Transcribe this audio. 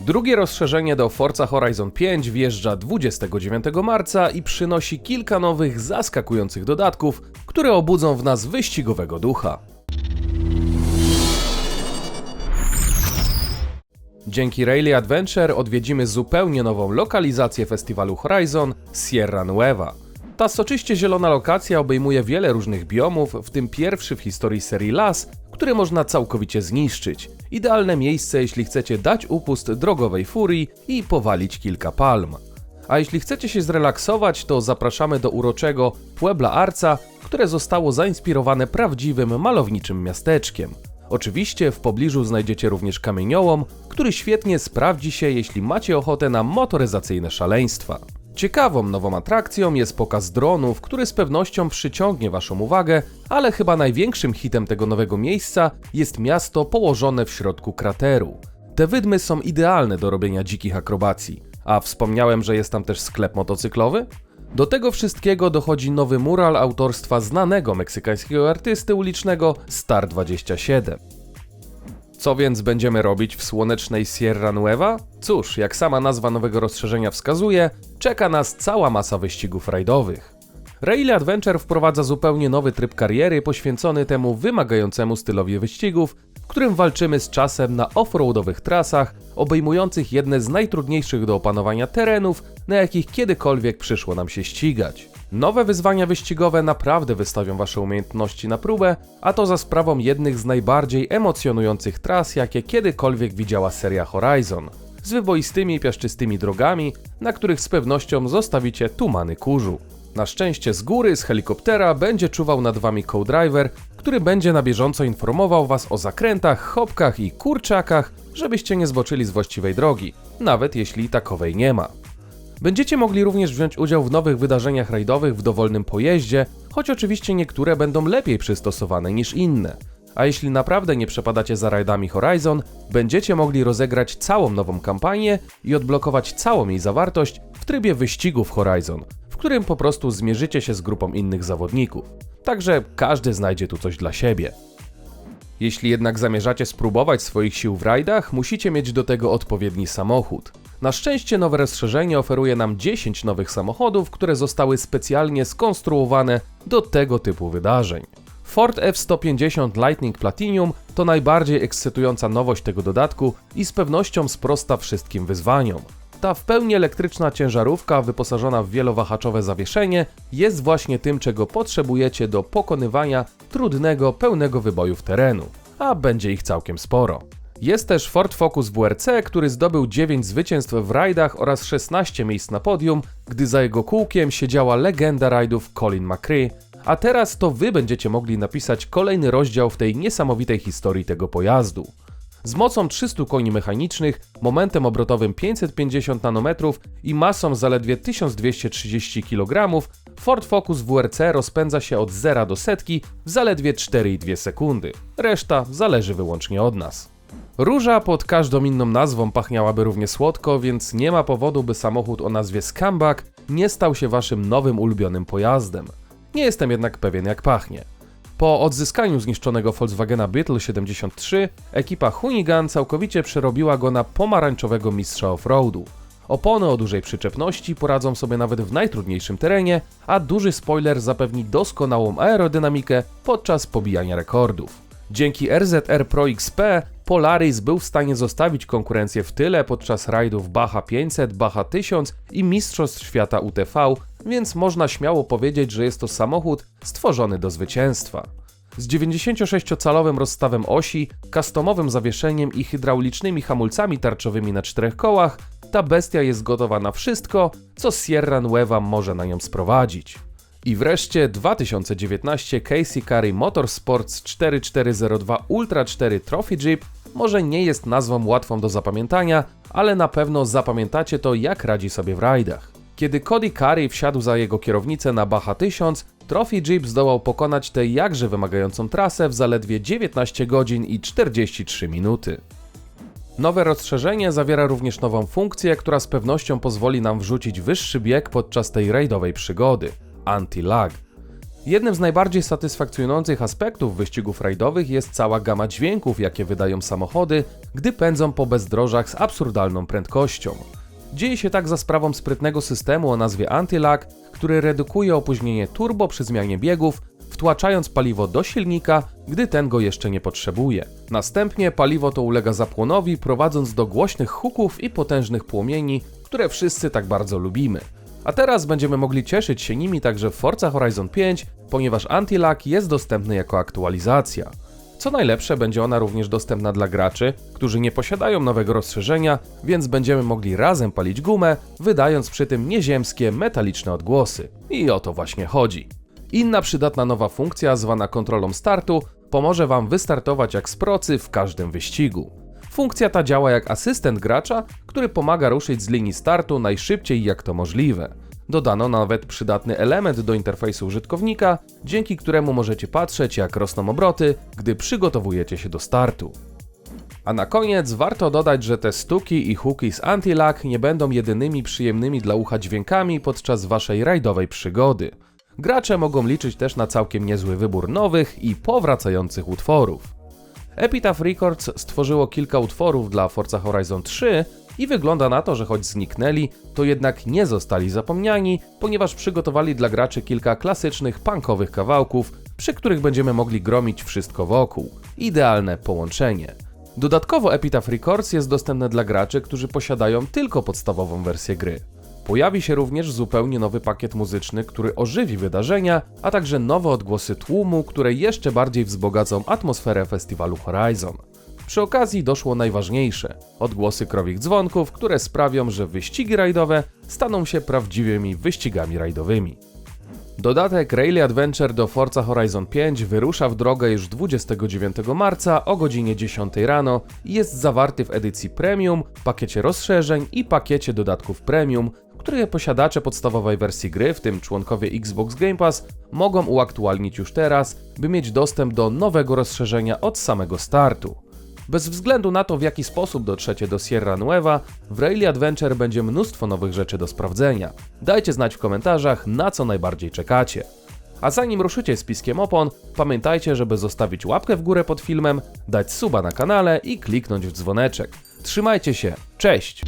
Drugie rozszerzenie do Forza Horizon 5 wjeżdża 29 marca i przynosi kilka nowych, zaskakujących dodatków, które obudzą w nas wyścigowego ducha. Dzięki Rally Adventure odwiedzimy zupełnie nową lokalizację festiwalu Horizon Sierra Nueva. Ta soczyście zielona lokacja obejmuje wiele różnych biomów, w tym pierwszy w historii serii las, który można całkowicie zniszczyć. Idealne miejsce, jeśli chcecie dać upust drogowej furii i powalić kilka palm. A jeśli chcecie się zrelaksować, to zapraszamy do uroczego Puebla Arca, które zostało zainspirowane prawdziwym malowniczym miasteczkiem. Oczywiście w pobliżu znajdziecie również kamieniołom, który świetnie sprawdzi się, jeśli macie ochotę na motoryzacyjne szaleństwa. Ciekawą nową atrakcją jest pokaz dronów, który z pewnością przyciągnie Waszą uwagę, ale chyba największym hitem tego nowego miejsca jest miasto położone w środku krateru. Te wydmy są idealne do robienia dzikich akrobacji. A wspomniałem, że jest tam też sklep motocyklowy? Do tego wszystkiego dochodzi nowy mural autorstwa znanego meksykańskiego artysty ulicznego Star 27. Co więc będziemy robić w słonecznej Sierra Nueva? Cóż, jak sama nazwa nowego rozszerzenia wskazuje, czeka nas cała masa wyścigów rajdowych. Rally Adventure wprowadza zupełnie nowy tryb kariery poświęcony temu wymagającemu stylowi wyścigów, w którym walczymy z czasem na off-roadowych trasach, obejmujących jedne z najtrudniejszych do opanowania terenów, na jakich kiedykolwiek przyszło nam się ścigać. Nowe wyzwania wyścigowe naprawdę wystawią Wasze umiejętności na próbę, a to za sprawą jednych z najbardziej emocjonujących tras, jakie kiedykolwiek widziała seria Horizon. Z wyboistymi i piaszczystymi drogami, na których z pewnością zostawicie tumany kurzu. Na szczęście z góry, z helikoptera będzie czuwał nad Wami co-driver, który będzie na bieżąco informował Was o zakrętach, hopkach i kurczakach, żebyście nie zboczyli z właściwej drogi, nawet jeśli takowej nie ma. Będziecie mogli również wziąć udział w nowych wydarzeniach rajdowych w dowolnym pojeździe, choć oczywiście niektóre będą lepiej przystosowane niż inne. A jeśli naprawdę nie przepadacie za rajdami Horizon, będziecie mogli rozegrać całą nową kampanię i odblokować całą jej zawartość w trybie wyścigów Horizon, w którym po prostu zmierzycie się z grupą innych zawodników. Także każdy znajdzie tu coś dla siebie. Jeśli jednak zamierzacie spróbować swoich sił w rajdach, musicie mieć do tego odpowiedni samochód. Na szczęście nowe rozszerzenie oferuje nam 10 nowych samochodów, które zostały specjalnie skonstruowane do tego typu wydarzeń. Ford F-150 Lightning Platinum to najbardziej ekscytująca nowość tego dodatku i z pewnością sprosta wszystkim wyzwaniom. Ta w pełni elektryczna ciężarówka wyposażona w wielowahaczowe zawieszenie jest właśnie tym, czego potrzebujecie do pokonywania trudnego, pełnego wybojów terenu, a będzie ich całkiem sporo. Jest też Ford Focus WRC, który zdobył 9 zwycięstw w rajdach oraz 16 miejsc na podium, gdy za jego kółkiem siedziała legenda rajdów Colin McRae, a teraz to wy będziecie mogli napisać kolejny rozdział w tej niesamowitej historii tego pojazdu. Z mocą 300 koni mechanicznych, momentem obrotowym 550 nanometrów i masą zaledwie 1230 kg, Ford Focus WRC rozpędza się od 0 do setki w zaledwie 4,2 sekundy. Reszta zależy wyłącznie od nas. Róża pod każdą inną nazwą pachniałaby równie słodko, więc nie ma powodu, by samochód o nazwie Scumbag nie stał się waszym nowym ulubionym pojazdem. Nie jestem jednak pewien jak pachnie. Po odzyskaniu zniszczonego Volkswagena Beetle 73, ekipa Hunigan całkowicie przerobiła go na pomarańczowego mistrza offroadu. Opony o dużej przyczepności poradzą sobie nawet w najtrudniejszym terenie, a duży spoiler zapewni doskonałą aerodynamikę podczas pobijania rekordów. Dzięki RZR Pro XP Polaris był w stanie zostawić konkurencję w tyle podczas rajdów Bacha 500, Bacha 1000 i Mistrzostw Świata UTV, więc można śmiało powiedzieć, że jest to samochód stworzony do zwycięstwa. Z 96-calowym rozstawem osi, customowym zawieszeniem i hydraulicznymi hamulcami tarczowymi na czterech kołach, ta bestia jest gotowa na wszystko, co Sierra Nueva może na nią sprowadzić. I wreszcie 2019 Casey Curry Motorsports 4402 Ultra 4 Trophy Jeep może nie jest nazwą łatwą do zapamiętania, ale na pewno zapamiętacie to jak radzi sobie w rajdach. Kiedy Cody Curry wsiadł za jego kierownicę na Bacha 1000, Trophy Jeep zdołał pokonać tę jakże wymagającą trasę w zaledwie 19 godzin i 43 minuty. Nowe rozszerzenie zawiera również nową funkcję, która z pewnością pozwoli nam wrzucić wyższy bieg podczas tej rajdowej przygody – anti-lag. Jednym z najbardziej satysfakcjonujących aspektów wyścigów rajdowych jest cała gama dźwięków, jakie wydają samochody, gdy pędzą po bezdrożach z absurdalną prędkością. Dzieje się tak za sprawą sprytnego systemu o nazwie Anti-Lag, który redukuje opóźnienie turbo przy zmianie biegów, wtłaczając paliwo do silnika, gdy ten go jeszcze nie potrzebuje. Następnie paliwo to ulega zapłonowi, prowadząc do głośnych huków i potężnych płomieni, które wszyscy tak bardzo lubimy. A teraz będziemy mogli cieszyć się nimi także w Forza Horizon 5, ponieważ Anti-Lag jest dostępny jako aktualizacja. Co najlepsze, będzie ona również dostępna dla graczy, którzy nie posiadają nowego rozszerzenia, więc będziemy mogli razem palić gumę, wydając przy tym nieziemskie, metaliczne odgłosy. I o to właśnie chodzi. Inna przydatna nowa funkcja, zwana kontrolą startu, pomoże Wam wystartować jak z procy w każdym wyścigu. Funkcja ta działa jak asystent gracza, który pomaga ruszyć z linii startu najszybciej jak to możliwe. Dodano nawet przydatny element do interfejsu użytkownika, dzięki któremu możecie patrzeć jak rosną obroty, gdy przygotowujecie się do startu. A na koniec warto dodać, że te stuki i huki z Anti-Lag nie będą jedynymi przyjemnymi dla ucha dźwiękami podczas waszej rajdowej przygody. Gracze mogą liczyć też na całkiem niezły wybór nowych i powracających utworów. Epitaph Records stworzyło kilka utworów dla Forza Horizon 3 i wygląda na to, że choć zniknęli, to jednak nie zostali zapomniani, ponieważ przygotowali dla graczy kilka klasycznych punkowych kawałków, przy których będziemy mogli gromić wszystko wokół. Idealne połączenie. Dodatkowo Epitaph Records jest dostępne dla graczy, którzy posiadają tylko podstawową wersję gry. Pojawi się również zupełnie nowy pakiet muzyczny, który ożywi wydarzenia, a także nowe odgłosy tłumu, które jeszcze bardziej wzbogacą atmosferę festiwalu Horizon. Przy okazji doszło najważniejsze odgłosy krowich dzwonków, które sprawią, że wyścigi rajdowe staną się prawdziwymi wyścigami rajdowymi. Dodatek Rally Adventure do Forza Horizon 5 wyrusza w drogę już 29 marca o godzinie 10 rano i jest zawarty w edycji Premium, pakiecie rozszerzeń i pakiecie dodatków Premium, które posiadacze podstawowej wersji gry, w tym członkowie Xbox Game Pass, mogą uaktualnić już teraz, by mieć dostęp do nowego rozszerzenia od samego startu. Bez względu na to, w jaki sposób dotrzecie do Sierra Nueva, w Rally Adventure będzie mnóstwo nowych rzeczy do sprawdzenia. Dajcie znać w komentarzach, na co najbardziej czekacie. A zanim ruszycie z piskiem opon, pamiętajcie, żeby zostawić łapkę w górę pod filmem, dać suba na kanale i kliknąć w dzwoneczek. Trzymajcie się, cześć!